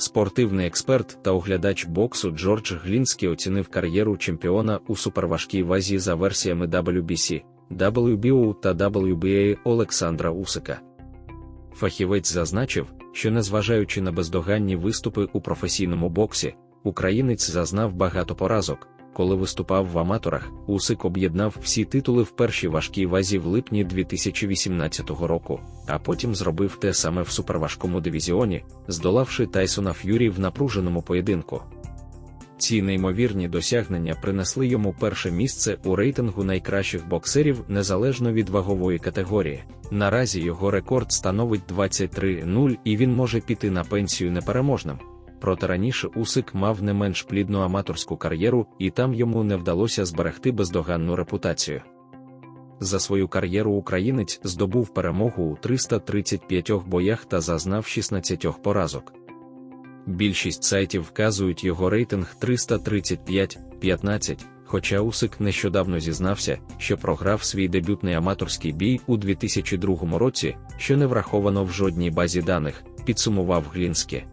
Спортивний експерт та оглядач боксу Джордж Глінський оцінив кар'єру чемпіона у суперважкій вазі за версіями WBC, WBO та WBA Олександра Усика. Фахівець зазначив, що незважаючи на бездоганні виступи у професійному боксі, українець зазнав багато поразок. Коли виступав в аматорах, Усик об'єднав всі титули в першій важкій вазі в липні 2018 року, а потім зробив те саме в суперважкому дивізіоні, здолавши Тайсона Ф'юрі в напруженому поєдинку. Ці неймовірні досягнення принесли йому перше місце у рейтингу найкращих боксерів незалежно від вагової категорії. Наразі його рекорд становить 23-0 і він може піти на пенсію непереможним. Проте раніше Усик мав не менш плідну аматорську кар'єру, і там йому не вдалося зберегти бездоганну репутацію. За свою кар'єру українець здобув перемогу у 335 боях та зазнав 16 поразок. Більшість сайтів вказують його рейтинг 335-15, хоча Усик нещодавно зізнався, що програв свій дебютний аматорський бій у 2002 році, що не враховано в жодній базі даних, підсумував Глінське.